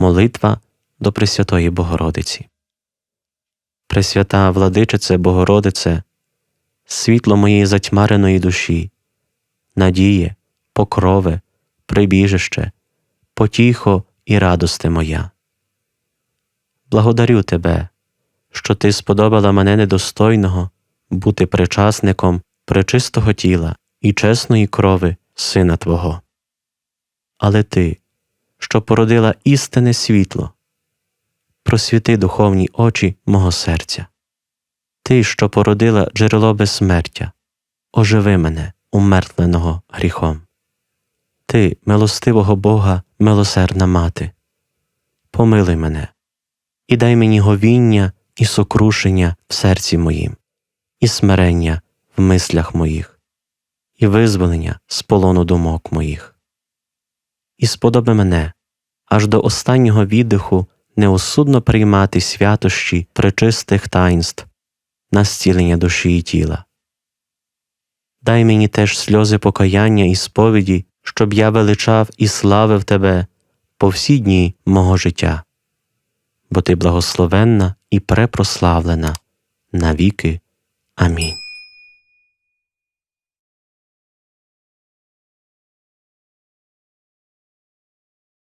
Молитва до Пресвятої Богородиці. Пресвята владичице Богородице, світло моєї затьмареної душі, надіє, покрове, прибіжище, потіхо і радости моя. Благодарю Тебе, що Ти сподобала мене недостойного бути причасником пречистого тіла і чесної крови Сина Твого. Але Ти, що породила істинне світло, просвіти духовні очі мого серця. Ти, що породила джерело безсмертя, оживи мене, умертвленого гріхом. Ти, милостивого Бога, милосердна мати, помилуй мене і дай мені говіння і сокрушення в серці моїм, і смирення в мислях моїх, і визволення з полону думок моїх. І сподоби мене аж до останнього віддиху неосудно приймати святощі пречистих таїнств на зцілення душі і тіла. Дай мені теж сльози покаяння і сповіді, щоб я величав і славив Тебе по всі дні мого життя, бо Ти благословенна і препрославлена навіки. Амінь.